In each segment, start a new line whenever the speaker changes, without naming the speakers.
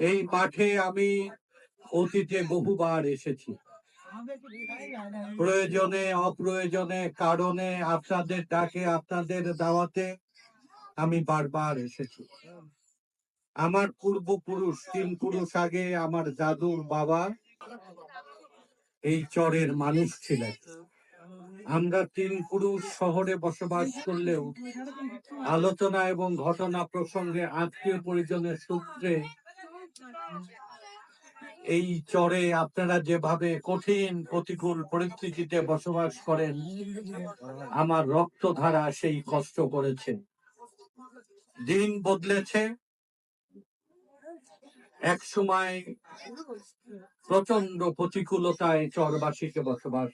এই মাঠে আমি অতীতে বহুবার এসেছি। প্রয়োজনে, অপ্রয়োজনে, কারণে, আপনাদের ডাকে, আপনাদের দাওয়াতে আমি বারবার এসেছি। আমার পূর্বপুরুষ, তিন পুরুষ আগে আমার দাদুর বাবা এই চরের মানুষ ছিলেন। আমরা তিন পুরুষ শহরে বসবাস করলেও আলোচনা এবং ঘটনা প্রসঙ্গে আত্মীয় পরিজনের সূত্রে এই চরে আপনারা যেভাবে কঠিন প্রতিকূল পরিস্থিতিতে বসবাস করেন, আমার রক্তধারা সেই কষ্ট করেছে দিন বদলেছে এক সময় প্রচণ্ড প্রতিকূলতায় চরবাসীকে বসবাস।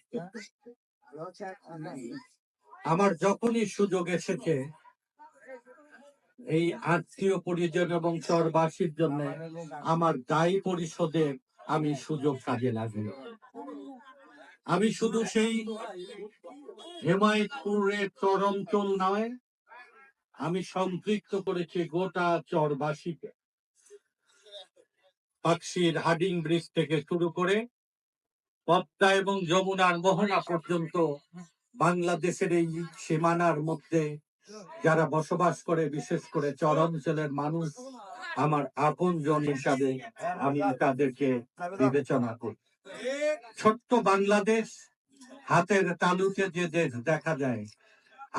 আমার যখনই সুযোগ এসেছে এই আত্মীয় পরিজন এবং চরবাসীর জন্য আমার দায়ী পরিষদে আমি সুযোগ কাজে লাগল আমি শুধু সেই হেমায়তপুরের চর অঞ্চল নয়, আমি সম্পৃক্ত করেছি গোটা চরবাসীকে। পাকশির হাডিং ব্রিজ থেকে শুরু করে পদ্মা এবং যমুনার মোহনা পর্যন্ত বাংলাদেশের এই সীমানার মধ্যে যারা বসবাস করে, বিশেষ করে চর অঞ্চলের মানুষ, আমার আপন জন হিসাবে আমি তাদেরকে বিবেচনা করি। ছোট্ট বাংলাদেশ, হাতের তালুতে যে দেশ দেখা যায়,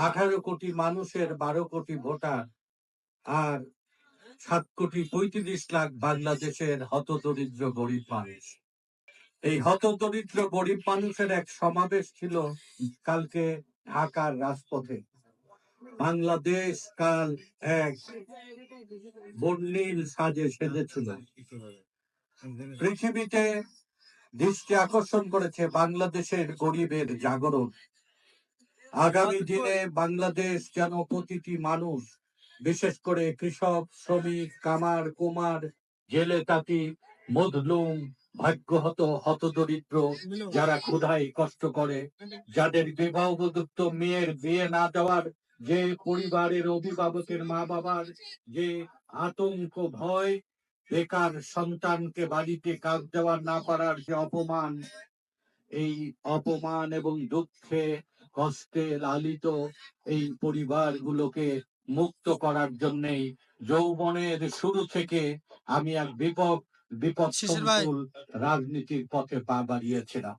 আঠারো কোটি মানুষের বারো কোটি ভোটার, আর সাত কোটি পঁয়ত্রিশ লাখ বাংলাদেশের হতদরিদ্র গরিব মানুষ। এই হতদরিদ্র গরিব মানুষের এক সমাবেশ ছিল কালকে ঢাকার রাজপথে। বাংলাদেশ কাল এক বর্ণিল সাজে সেজেছিল। পৃথিবীতে দৃষ্টি আকর্ষণ করেছে বাংলাদেশের গরিবের জাগরণ। আগামী দিনে বাংলাদেশ যেন প্রতিটি মানুষ, বিশেষ করে কৃষক, শ্রমিক, কামার, কুমার, জেলে তাঁতি মধলুম ভাগ্যহত, হতদরিদ্র, যারা ক্ষুধায় কষ্ট করে, যাদের বিবাহ মেয়ের বিয়ে না দেওয়ার যে পরিবারের অভিভাবকের মা বাবার যে আতঙ্ক ভয় বেকার সন্তানকে বাড়িতে কাজ দেওয়া না পারার যে অপমান এই অপমান এবং দুঃখে কষ্টে লালিত এই পরিবারগুলোকে মুক্ত করার জন্যই যৌবনের শুরু থেকে আমি এক বিপদ বিপদ রাজনীতির পথে পা বাড়িয়েছিলাম।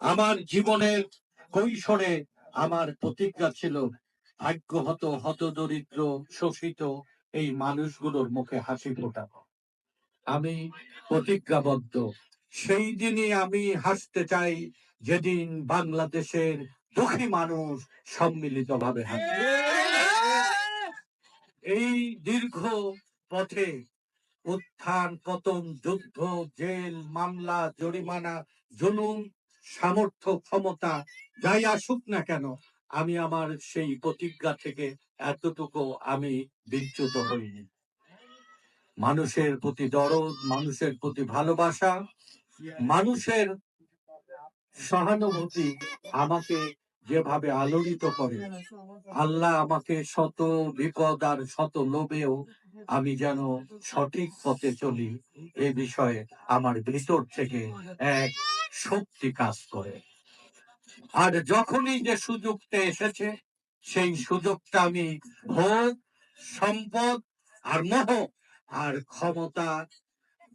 আমার জীবনের কৈশোরে আমার প্রতিজ্ঞা ছিল ভাগ্যহত, হতদরিদ্র, শোষিত এই মানুষগুলোর মুখে হাসি ফোটাবো। আমি প্রতিজ্ঞাবদ্ধ। সেই দিনই আমি হাসতে চাই যেদিন বাংলাদেশের দুঃখী মানুষ সম্মিলিত ভাবে হাসবে। এই দীর্ঘ পথে উত্থান, পতন, যুদ্ধ, জেল, মামলা, জরিমানা, জুলুম, সামর্থ্য, ক্ষমতা, যাই আসুক না কেন আমি আমার সেই প্রতিজ্ঞা থেকে এতটুকু আমি বিচ্যুত হইনি। মানুষের প্রতি দরদ, মানুষের প্রতি ভালোবাসা, মানুষের সহানুভূতি আমাকে যেভাবে আলোড়িত করে, আল্লাহ আমাকে শত বিপদ আর শত লোভেও আমি যেন সঠিক পথে চলি, এ বিষয়ে আমার ভিতর থেকে এক শক্তি কাজ করে। আর যখনই যে সুযোগটা এসেছে, সেই সুযোগটা আমি ভোগ সম্পদ আর মোহ আর ক্ষমতা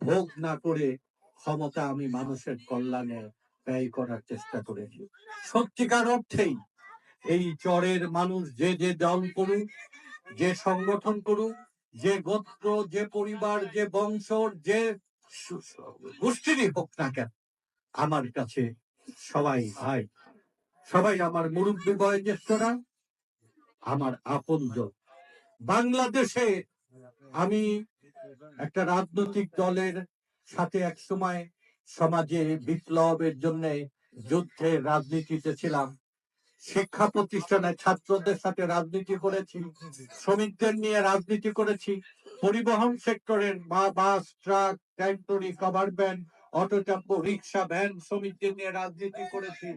ভোগ না করে ক্ষমতা আমি মানুষের কল্যাণে ব্যয় করার চেষ্টা করেছি। সত্যিকার অর্থেই এই চরের মানুষ যে যে দল করুক, যে সংগঠন করুক, যে গোত্র, যে পরিবার, যে বংশর যে গোষ্ঠীরই হোক না কেন, আমার কাছে সবাই ভাই। সবাই আমার মুরব্বী বয়োজ্যেষ্ঠরা, আমার আপনজন। বাংলাদেশে আমি একটা রাজনৈতিক দলের সাথে এক সময় সমাজে বিপ্লবের জন্য যুদ্ধে রাজনীতিতে ছিলাম। শিক্ষা প্রতিষ্ঠানে ছাত্রদের সাথে রাজনীতি করেছি, শ্রমিকদের নিয়ে রাজনীতি করেছি। পরিবহন সেক্টরের বা bus, truck cover van auto rickshaw, van শ্রমিকদের নিয়ে রাজনীতি করেছি।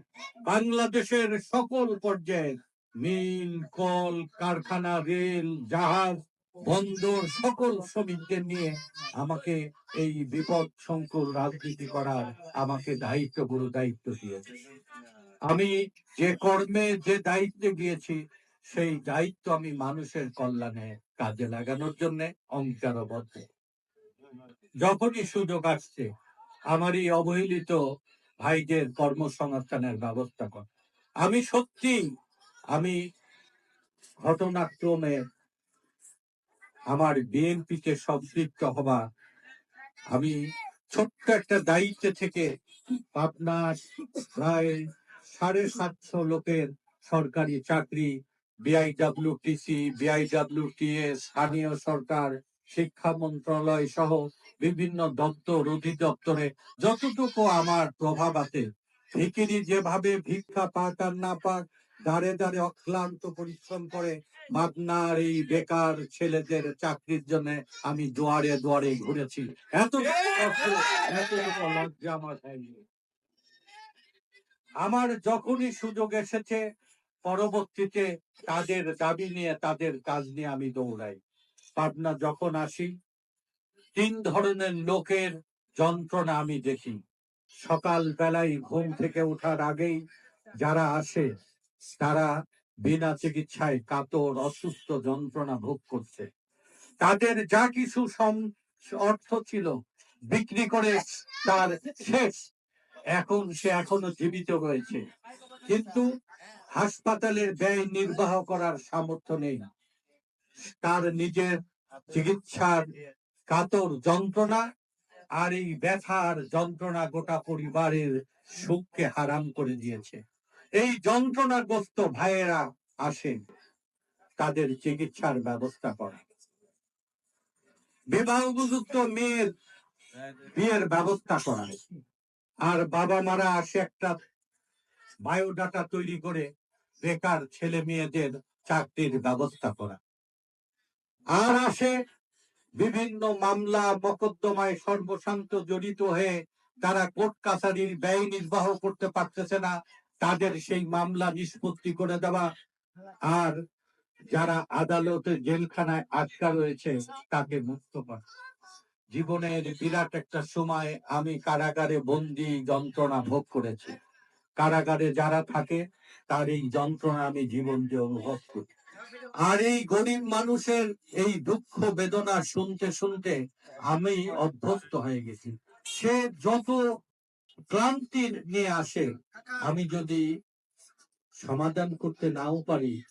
বাংলাদেশের সকল পর্যায়ে মিল, কল, কারখানা, রেল, জাহাজ, বন্দর, সকল শ্রমিকদের নিয়ে আমাকে এই বিপদ সংকুল রাজনীতি করার আমাকে দায়িত্ব গুরু দায়িত্ব দিয়েছে। আমি যে কর্মে, যে দায়িত্বে গিয়েছি, সেই দায়িত্ব আমি মানুষের কল্যাণে কাজে লাগানোর জন্য অঙ্গীকারবদ্ধ। যখনই সুযোগ আসছে আমার এই অবহেলিত ভাইদের কর্মসংস্থানের ব্যবস্থা কর। আমি সত্যি, আমি ঘটনাক্রমে আমার বিএনপিতে সম্পৃক্ত হওয়া, আমি ছোট্ট একটা দায়িত্ব থেকে আপনার প্রায় সাড়ে সাতশো লোকের সরকারি চাকরি বিআইডব্লিউটিসি বিআইডব্লিউটিএস স্থানীয় সরকার, শিক্ষা মন্ত্রণালয় সহ বিভিন্ন দপ্তর অধিদপ্তরে যতটুকু আমার প্রভাব আছে ভিকিরি যেভাবে ভিক্ষা পাক আর না পাক দাঁড়ে দাঁড়ে অক্লান্ত পরিশ্রম করে মাগনার এই বেকার ছেলেদের চাকরির জন্য আমি দুয়ারে দুয়ারে ঘুরেছি। এত এত হয়নি আমার যখনই সুযোগ এসেছে, পরবর্তীতে তাদের দাবি নিয়ে, তাদের কাজ নিয়ে আমি দৌড়াই। পাবনা যখন আসি তিন ধরনের লোকের যন্ত্রণা আমি দেখি সকাল বেলায় ঘুম থেকে ওঠার আগেই যারা আসে, তারা বিনা চিকিৎসায় কাতর, অসুস্থ যন্ত্রণা ভোগ করছে। তাদের যা কিছু অর্থ ছিল, বিক্রি করে তার শেষ। এখন সে এখনও জীবিত রয়েছে। কিন্তু হাসপাতালের ব্যয় নির্বাহ করার সামর্থ্য নেই। তার নিজের চিকিৎসার কাতর যন্ত্রণা আর এই ব্যথার যন্ত্রণা গোটা পরিবারের সুখকে হারাম করে দিয়েছে। এই যন্ত্রণাগ্রস্ত ভাইয়েরা আসেন, তাদের চিকিৎসার ব্যবস্থা করা বিবাহ উপযুক্ত মেয়ের বিয়ের ব্যবস্থা করা আর বাবা মারা আসে একটা বায়োডাটা তৈরি করে বেকার ছেলে মেয়েদের চাকরির ব্যবস্থা করা আর আসে বিভিন্ন মামলা মকদ্দমায় সর্বশান্ত জড়িত হয়ে তারা কোর্ট কাছারির ব্যয় নির্বাহ করতে পারতেছে না, তাদের সেই মামলা নিষ্পত্তি করে দেওয়া। আর যারা আদালতে জেলখানায় আটকা রয়েছে, তাকে মুক্ত করা। জীবনের বিরাট একটা সময় আমি কারাগারে বন্দি যন্ত্রণা ভোগ করেছি। কারাগারে যারা থাকে, তার এই যন্ত্রণা আমি জীবন দিয়ে অনুভব করি। আর এই গরিব মানুষের এই দুঃখ বেদনা শুনতে শুনতে আমি অভ্যস্ত হয়ে গেছি। সে যত ক্লান্তি নিয়ে আসে, আমি যদি সমাধান করতে নাও পারি,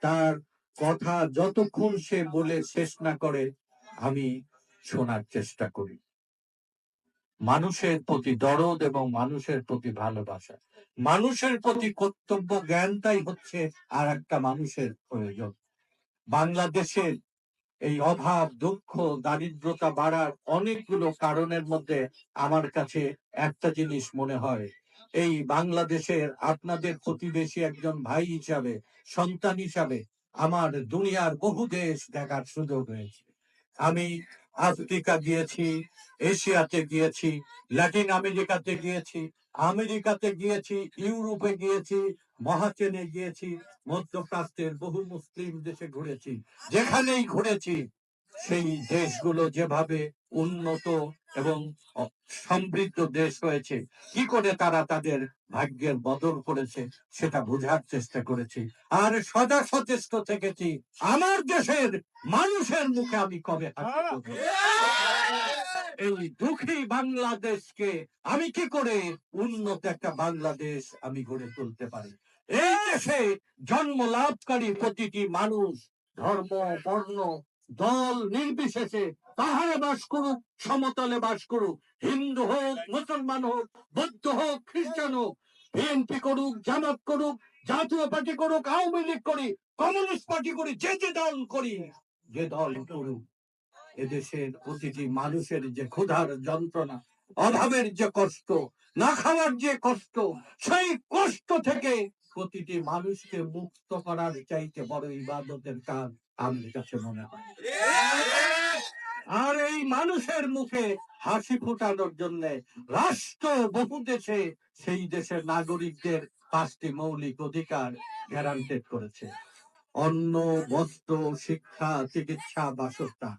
তার কথা যতক্ষণ সে বলে শেষ না করে, আমি শোনার চেষ্টা করি। মানুষের প্রতি দরদ এবং মানুষের প্রতি ভালোবাসা। মানুষের প্রতি কর্তব্য জ্ঞানটাই হচ্ছে আর একটা মানুষের প্রয়োজন। বাংলাদেশের এই অভাব, দুঃখ, দারিদ্রতা বাড়ার অনেকগুলো কারণের মধ্যে আমার কাছে একটা জিনিস মনে হয়। এই বাংলাদেশের আপনাদের প্রতিবেশী একজন ভাই হিসাবে, সন্তান হিসাবে আমার দুনিয়ার বহু দেশ দেখার সুযোগ হয়েছে আমি আফ্রিকা গিয়েছি, এশিয়াতে গিয়েছি, ল্যাটিন আমেরিকাতে গিয়েছি আমেরিকাতে গিয়েছি, ইউরোপে গিয়েছি, মহাচেনে গিয়েছি, মধ্যপ্রাচ্যের বহু মুসলিম দেশে ঘুরেছি, যেখানেই ঘুরেছি। সেই দেশগুলো যেভাবে উন্নত এবং সমৃদ্ধ দেশ হয়েছে কি করে তারা তাদের ভাগ্যের বদল করেছে সেটা বোঝার চেষ্টা করেছি। আর সদা সচেষ্ট থেকেছি আমার দেশের মানুষের মুখে আমি কবে এই দুঃখী বাংলাদেশকে আমি কি করে উন্নত একটা বাংলাদেশ আমি গড়ে তুলতে পারি? এই দেশে জন্ম লাভকারী প্রতিটি মানুষ ধর্ম বর্ণ দল নির্বিশেষে পাহাড়ে বাস করুক সমতলে বাস করুক হিন্দু হোক, মুসলমান হোক, বৌদ্ধ হোক, খ্রিস্টান হোক বিএনপি করুক, জামাত করুক, জাতীয় পার্টি করুক, আওয়ামী লীগ করি, কমিউনিস্ট পার্টি করি, যে যে দল করি, যে দল করুক, এদেশের প্রতিটি মানুষের যে ক্ষুধার যন্ত্রণা, অভাবের যে কষ্ট, না খাওয়ার যে কষ্ট, সেই কষ্ট থেকে প্রতিটি মানুষকে মুক্ত করার চাইতে বড় ইবাদতের কাজ আমার কাছে মনে হয়। আর এই মানুষের মুখে হাসি ফোটানোর জন্য রাষ্ট্র বহু দেশে সেই দেশের নাগরিকদের পাঁচটি মৌলিক অধিকার গ্যারান্টেড করেছে। অন্ন, বস্ত্র, শিক্ষা, চিকিৎসা, বাসস্থান।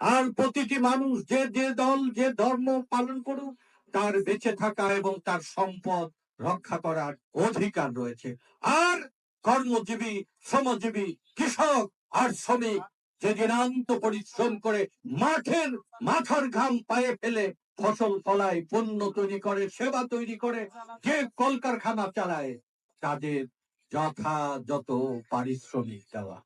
আর প্রতিটি মানুষ যে যে দল, যে ধর্ম পালন করুক, তার বেঁচে থাকা এবং তার সম্পদ রক্ষা করার অধিকার রয়েছে। আর কর্মজীবী, শ্রমজীবী, কৃষক আর শ্রমিক যে দিনান্ত পরিশ্রম করে মাঠের, মাথার ঘাম পায়ে ফেলে ফসল ফলায়, পণ্য তৈরি করে, সেবা তৈরি করে, যে কলকারখানা চালায়, তাদের যথাযথ পারিশ্রমিক দেওয়া।